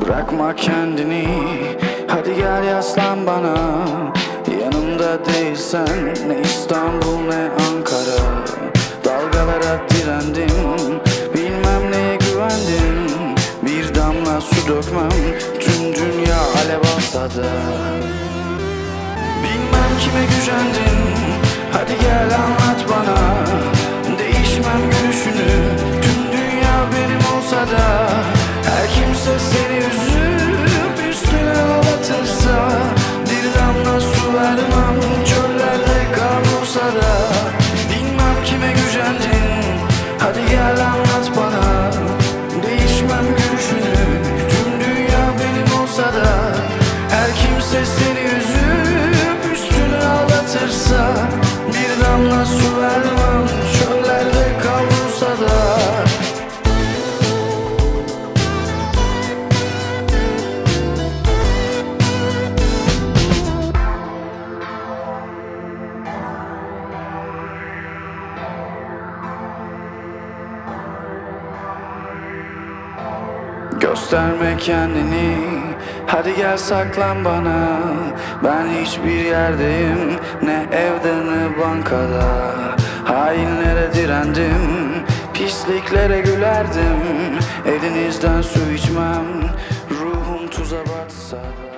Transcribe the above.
Bırakma kendini. Hadi gel yaslan bana. Yanımda değilsen Ne İstanbul ne Ankara. Dalgalara direndim. Bilmem neye güvendim. Bir damla su dökmem. Tüm dünya alev alsa da Bilmem kime gücendin Hadi gel anlat Çöllerde da Bilmem kime gücendin. Hadi gel anlat bana. Değişmem gülüşünü. Tüm dünya benim olsa da Her kimse seni üzüp Üstüne ağlatırsa Bir damla su vermem Çöllerde kavrulsa da Gösterme kendini. Hadi gel saklan bana. Ben hiçbir yerdeyim. Ne evde ne bankada. Hainlere direndim. Pisliklere gülerdim. Elinizden su içmem. Ruhum tuza batsa da